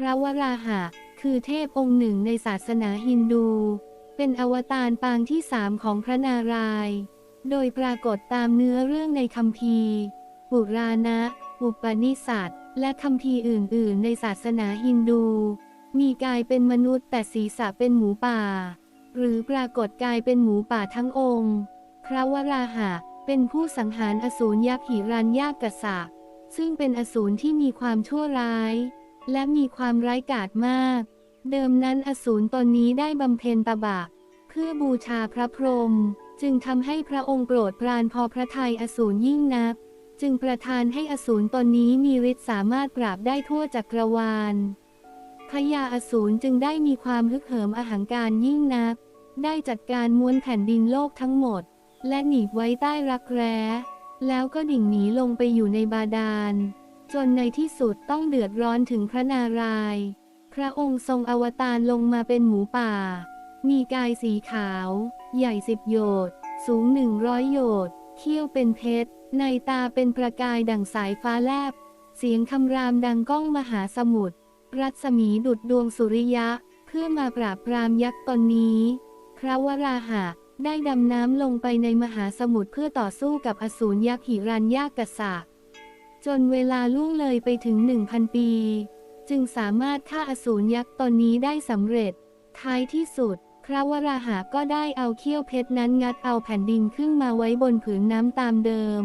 พระวราหะ คือเทพองค์หนึ่งในศาสนาฮินดู เป็นอวตารปางที่สามของพระนารายณ์โดยปรากฏตามเนื้อเรื่องในคัมภีร์ ปุราณะ อุปนิสัตและคัมภีร์อื่น ๆ ในศาสนาฮินดู มีกายเป็นมนุษย์แต่ศีรษะเป็นหมูป่า หรือปรากฏกายเป็นหมูป่าทั้งองค์ พระวราหะ เป็นผู้สังหารอสูรยักษ์หิรันยากษะซึ่งเป็นอสูรที่มีความชั่วร้าย และมีความร้ายกาจมาก เดิมนั้นอสูรตนนี้ได้บำเพ็ญตบะ เพื่อบูชาพระพรหมจึงทำให้พระองค์โปรดปรานพอพระทัยอสูรยิ่งนัก จึงประทานให้อสูรตนนี้มีฤทธิ์สามารถปราบได้ทั่วจักรวาลพระยาอสูรจึงได้มีความฮึกเหิมอหังการยิ่งนัก ได้จัดการม้วนแผ่นดินโลกทั้งหมด และหนีบไว้ใต้รักแร้ แล้วก็ดิ่งหนีลงไปอยู่ในบาดาล จนในที่สุดต้องเดือดร้อนถึงพระนารายณ์พระองค์ทรงอวตารลงมาเป็นหมูป่า มีกายสีขาว ใหญ่สิบโยชน์สูงหนึ่งร้อยโยชน์เขี้ยวเป็นเพชร ในตาเป็นประกายดั่งสายฟ้าแลบ เสียงคำรามดังก้องมหาสมุทร รัศมีดุดดวงสุริยะ เพื่อมาปราบปรามยักษ์ตนนี้ พระวราหะได้ดำน้ำลงไปในมหาสมุทรเพื่อต่อสู้กับอสูรยักษ์หิรันยากษะ จนเวลาล่วงเลยไปถึงหนึ่งพันปี จึงสามารถฆ่าอสูรยักษ์ตนนี้ได้สำเร็จ ท้ายที่สุด พระวราหะก็ได้เอาเขี้ยวเพชรนั้นงัดเอาแผ่นดินขึ้นมาไว้บนผืนน้ำตามเดิม